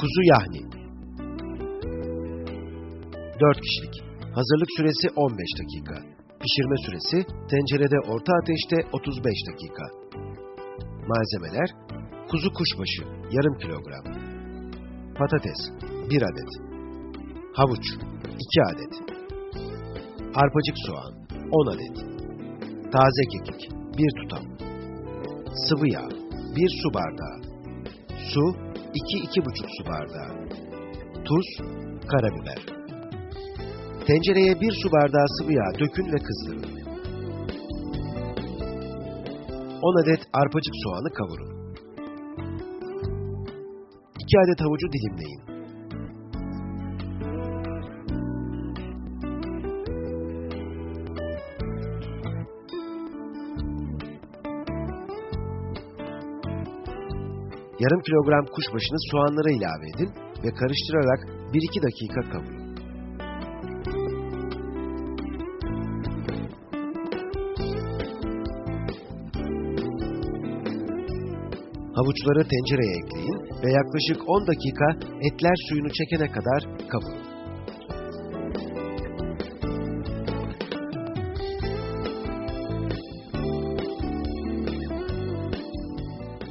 Kuzu yahni 4 kişilik. Hazırlık süresi 15 dakika. Pişirme süresi tencerede orta ateşte 35 dakika. Malzemeler Kuzu kuşbaşı yarım kilogram. Patates 1 adet. Havuç 2 adet. Arpacık soğan 10 adet. Taze kekik 1 tutam. Sıvı yağ 1 su bardağı. Su 2-2,5 su bardağı. Tuz, karabiber. Tencereye 1 su bardağı sıvı yağ dökün ve kızdırın. 10 adet arpacık soğanı kavurun. 2 adet havucu dilimleyin. Yarım kilogram kuşbaşını soğanlara ilave edin ve karıştırarak 1-2 dakika kavurun. Havuçları tencereye ekleyin ve yaklaşık 10 dakika etler suyunu çekene kadar kavurun.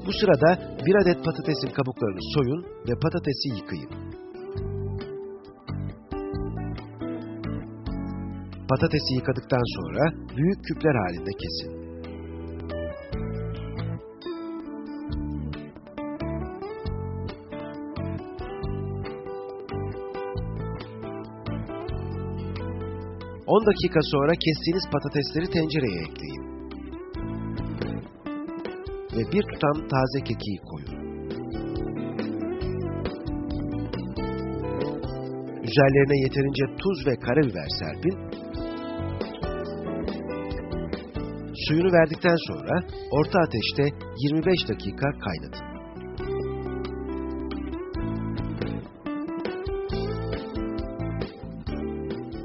Bu sırada bir adet patatesin kabuklarını soyun ve patatesi yıkayın. Patatesi yıkadıktan sonra büyük küpler halinde kesin. Dakika sonra kestiğiniz patatesleri tencereye ekleyin. Ve bir tutam taze kekiği koyun. Üzerlerine yeterince tuz ve karabiber serpin. Suyunu verdikten sonra orta ateşte 25 dakika kaynatın.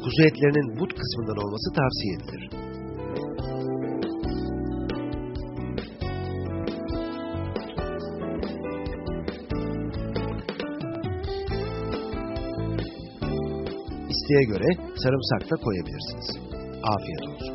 Kuzu etlerinin but kısmından olması tavsiye edilir. İsteğe göre sarımsak da koyabilirsiniz. Afiyet olsun.